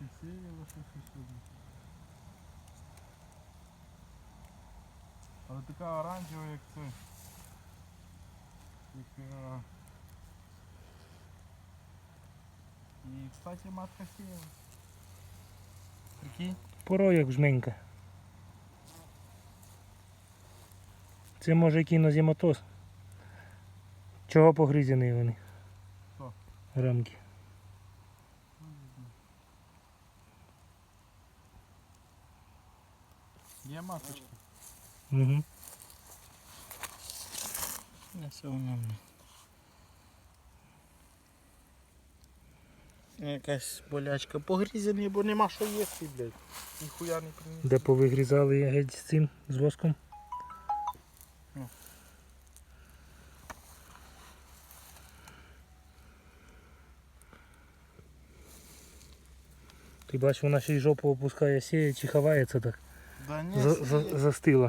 Підсіяло щось сюди. Але така оранжева, як це. Як, е, І, кстати, матка сіяла. Прикинь? Порой як жменька. Це може який нозематоз. Чого погризані вони? Хто? Рамки. Є маточка. Угу. Це воно. Якась болячка погрізаний, бо нема що їсти, блядь. Ніхуя не приніс. Де повигрізали я геть з цим, з воском. Ти бачиш, вона ще й жопу опускає, сіє чи ховається так. Да ні, За, за, застила.